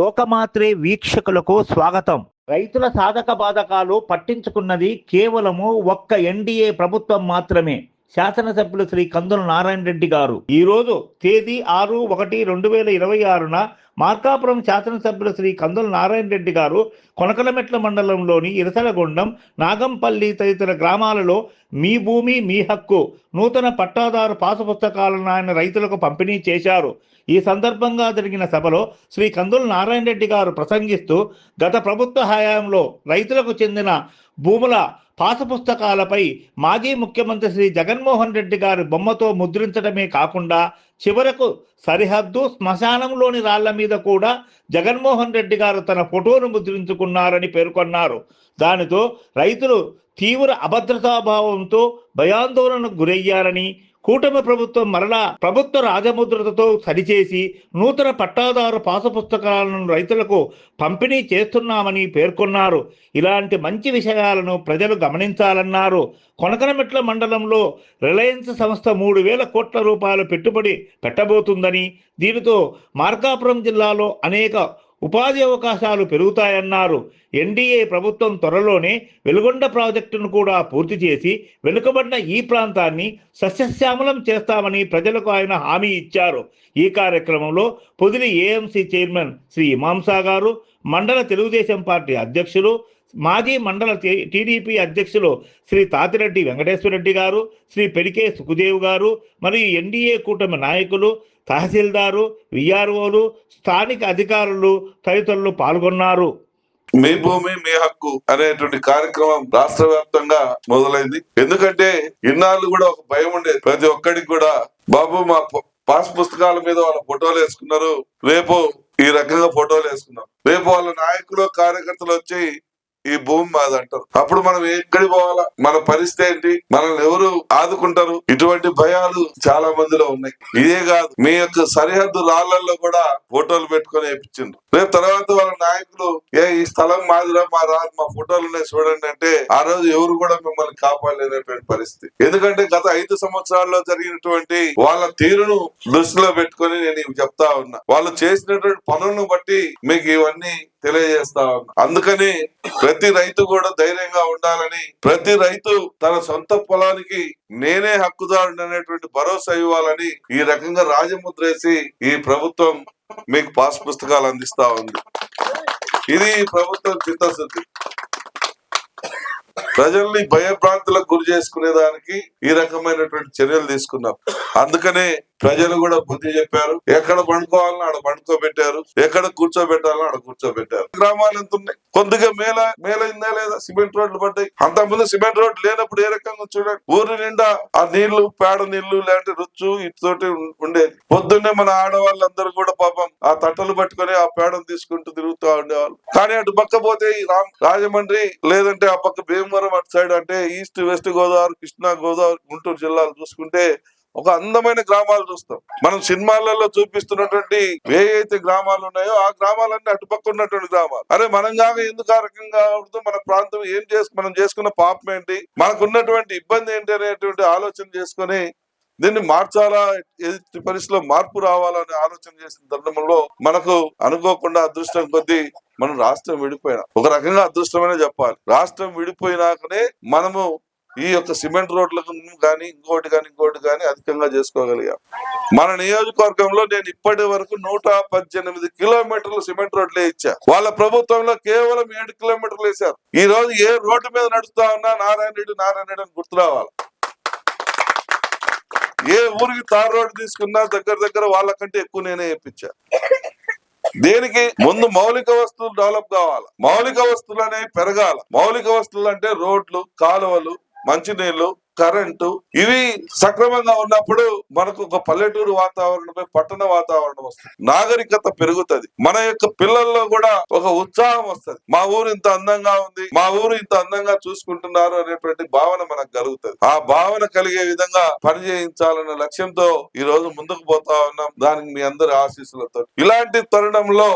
లోకమాత్రే వీక్షకులకు స్వాగతం. రైతుల సాధక బాధకాలు పట్టించుకున్నది కేవలము ఒక్క ఎన్డీఏ ప్రభుత్వం మాత్రమే. శాసనసభ్యులు శ్రీ కందుల నారాయణ రెడ్డి గారు. ఈరోజు తేదీ ఆరు ఒకటి రెండు వేల ఇరవై ఆరున మార్కాపురం శాసనసభ్యులు శ్రీ కందుల నారాయణ రెడ్డి గారు కొనకలమెట్ల మండలంలోని ఇరసలగొండం నాగంపల్లి తదితర గ్రామాలలో మీ భూమి మీ హక్కు నూతన పట్టాదారు పాసు పుస్తకాలను ఆయన రైతులకు పంపిణీ చేశారు. ఈ సందర్భంగా జరిగిన సభలో శ్రీ కందుల నారాయణ రెడ్డి గారు ప్రసంగిస్తూ గత ప్రభుత్వ హయాంలో రైతులకు చెందిన భూముల పాత పుస్తకాలపై మాజీ ముఖ్యమంత్రి శ్రీ జగన్మోహన్ రెడ్డి గారి బొమ్మతో ముద్రించడమే కాకుండా చివరకు సరిహద్దు శ్మశానంలోని రాళ్ళ మీద కూడా జగన్మోహన్ రెడ్డి గారు తన ఫోటోను ముద్రించుకున్నారని పేర్కొన్నారు. దానితో రైతులు తీవ్ర అభద్రతాభావంతో భయాందోళనకు గురయ్యారని కూటమి ప్రభుత్వం మరలా ప్రభుత్వ రాజముద్రతతో సరిచేసి నూతన పట్టాదారు పాసపుస్తకాలను రైతులకు పంపిణీ చేస్తున్నామని పేర్కొన్నారు. ఇలాంటి మంచి విషయాలను ప్రజలు గమనించాలన్నారు. కొనకనమెట్ల మండలంలో రిలయన్స్ సంస్థ మూడు వేల కోట్ల రూపాయల పెట్టుబడి పెట్టబోతుందని దీనితో మార్కాపురం జిల్లాలో అనేక ఉపాధి అవకాశాలు పెరుగుతాయన్నారు. ఎన్డీఏ ప్రభుత్వం త్వరలోనే వెలుగొండ ప్రాజెక్టును కూడా పూర్తి చేసి వెనుకబడిన ఈ ప్రాంతాన్ని సస్యశ్యామలం చేస్తామని ప్రజలకు ఆయన హామీ ఇచ్చారు. ఈ కార్యక్రమంలో పొదిలి ఏఎంసీ చైర్మన్ శ్రీ ఇమాంసా గారు మండల తెలుగుదేశం పార్టీ అధ్యక్షులు మాజీ మండల టీ- టీడీపీ అధ్యక్షులు శ్రీ తాతిరెడ్డి వెంకటేశ్వరరెడ్డి గారు శ్రీ పెడికే సుఖదేవ్ గారు మరియు ఎన్డీఏ కూటమి నాయకులు తహసీల్దారు విఆర్ఓలు స్థానిక అధికారులు తదితరులు పాల్గొన్నారు. మీ భూమి మీ హక్కు అనేటువంటి కార్యక్రమం రాష్ట్ర వ్యాప్తంగా మొదలైంది. ఎందుకంటే ఇన్నాళ్ళు కూడా ఒక భయం ఉండేది. ప్రతి ఒక్కడికి కూడా బాబు మా పాస్ పుస్తకాల మీద వాళ్ళ ఫోటోలు వేసుకున్నారు. రేపు ఈ రకంగా ఫోటోలు వేసుకున్నారు రేపు వాళ్ళ నాయకులు కార్యకర్తలు వచ్చి ఈ భూమి మాది అంటారు అప్పుడు మనం ఎక్కడి పోవాలా? మన పరిస్థితి ఏంటి? మనల్ని ఎవరు ఆదుకుంటారు? ఇటువంటి భయాలు చాలా మందిలో ఉన్నాయి. ఇదే కాదు మీ యొక్క సరిహద్దు రాళ్ళలో కూడా ఫోటోలు పెట్టుకొని వేయించిండ్రు రేపు తర్వాత వాళ్ళ నాయకులు ఏ ఈ స్థలం మాదిరా మా రా మా ఫోటోలు ఉన్నాయి చూడండి అంటే ఆ రోజు ఎవరు కూడా మిమ్మల్ని కాపాడలేనటువంటి పరిస్థితి. ఎందుకంటే గత ఐదు సంవత్సరాల్లో జరిగినటువంటి వాళ్ళ తీరును దృష్టిలో పెట్టుకొని నేను చెప్తా ఉన్నా. వాళ్ళు చేసినటువంటి పనులను బట్టి మీకు ఇవన్నీ తెలియజేస్తా ఉన్నా. అందుకని ప్రతి రైతు కూడా ధైర్యంగా ఉండాలని ప్రతి రైతు తన సొంత పొలానికి నేనే హక్కుదారుడు అనేటువంటి భరోసా ఇవ్వాలని ఈ రకంగా రాజముద్ర వేసి ఈ ప్రభుత్వం మీకు పాస్ పుస్తకాలు అందిస్తా ఉంది. ఇది ప్రభుత్వం చిత్తశుద్ధి. ప్రజల్ని భయభ్రాంతులకు గురి చేసుకునే దానికి ఈ రకమైనటువంటి చర్యలు తీసుకున్నాం. అందుకనే ప్రజలు కూడా బుద్ధి చెప్పారు. ఎక్కడ పండుకోవాలని ఆడ పండుకోబెట్టారు. ఎక్కడ కూర్చోబెట్టాలని ఆడ కూర్చోబెట్టారు. గ్రామాలు ఎంత ఉన్నాయి? కొద్దిగా మేల మేలైందా లేదా? సిమెంట్ రోడ్లు పడ్డాయి. అంతకుముందు సిమెంట్ రోడ్లు లేనప్పుడు ఏ రకంగా చూడండి. ఊరి నిండా ఆ నీళ్ళు పేడ నీళ్ళు లేదంటే రుచు ఇటుతోటి ఉండేది. పొద్దున్నే మన ఆడవాళ్ళందరూ కూడా పాపం ఆ తట్టలు పట్టుకొని ఆ పేడను తీసుకుంటూ తిరుగుతూ ఉండేవాళ్ళు. కానీ అటు పక్క పోతే రామ్ రాజమండ్రి లేదంటే ఆ పక్క భీమవరం అటు సైడ్ అంటే ఈస్ట్ వెస్ట్ గోదావరి కృష్ణా గోదావరి గుంటూరు జిల్లాలు చూసుకుంటే ఒక అందమైన గ్రామాలు చూస్తాం. మనం సినిమాలలో చూపిస్తున్నటువంటి ఏ అయితే గ్రామాలు ఉన్నాయో ఆ గ్రామాలన్నీ అటుపక్క ఉన్నటువంటి గ్రామాలు. అరే మనం కాక ఎందుకు ఆ రకంగా ఉంటుందో మన ప్రాంతం ఏం చేసు మనం చేసుకున్న పాపం ఏంటి? మనకు ఉన్నటువంటి ఇబ్బంది ఏంటి అనేటువంటి ఆలోచన చేసుకొని దీన్ని మార్చాలా? ఎట్టి పరిస్థితిలో మార్పు రావాలని ఆలోచన చేసిన తరుణంలో మనకు అనుకోకుండా అదృష్టం కొద్దీ మనం రాష్ట్రం విడిపోయినా. ఒక రకంగా అదృష్టమనే చెప్పాలి. రాష్ట్రం విడిపోయినాకనే మనము ఈ యొక్క సిమెంట్ రోడ్లకు కానీ ఇంకోటి కానీ ఇంకోటి కానీ అధికంగా చేసుకోగలిగాం. మన నియోజకవర్గంలో నేను ఇప్పటి వరకు నూట పద్దెనిమిది కిలోమీటర్లు సిమెంట్ రోడ్లే ఇచ్చా. వాళ్ళ ప్రభుత్వంలో కేవలం ఏడు కిలోమీటర్లు వేశారు. ఈ రోజు ఏ రోడ్డు మీద నడుస్తా ఉన్నా నారాయణ రెడ్డి నారాయణ రెడ్డి అని గుర్తు రావాలి. ఏ ఊరికి తార్ రోడ్డు తీసుకున్నా దగ్గర దగ్గర వాళ్ళకంటే ఎక్కువ నేనే ఇప్పించా దేనికి ముందు మౌలిక వస్తువులు డెవలప్ కావాలి. మౌలిక వస్తువులు అనేవి పెరగాల. మౌలిక వస్తువులు అంటే రోడ్లు కాలువలు మంచినీళ్ళు కరెంటు ఇవి సక్రమంగా ఉన్నప్పుడు మనకు ఒక పల్లెటూరు వాతావరణమే పట్టణ వాతావరణం వస్తుంది. నాగరికత పెరుగుతది. మన యొక్క పిల్లల్లో కూడా ఒక ఉత్సాహం వస్తది. మా ఊరు ఇంత అందంగా ఉంది మా ఊరు ఇంత అందంగా చూసుకుంటున్నారు అనేటువంటి భావన మనకు కలుగుతుంది. ఆ భావన కలిగే విధంగా పనిచేయించాలన్న లక్ష్యంతో ఈ రోజు ముందుకు పోతా ఉన్నాం. దానికి మీ అందరి ఆశీస్సులతో. ఇలాంటి తరుణంలో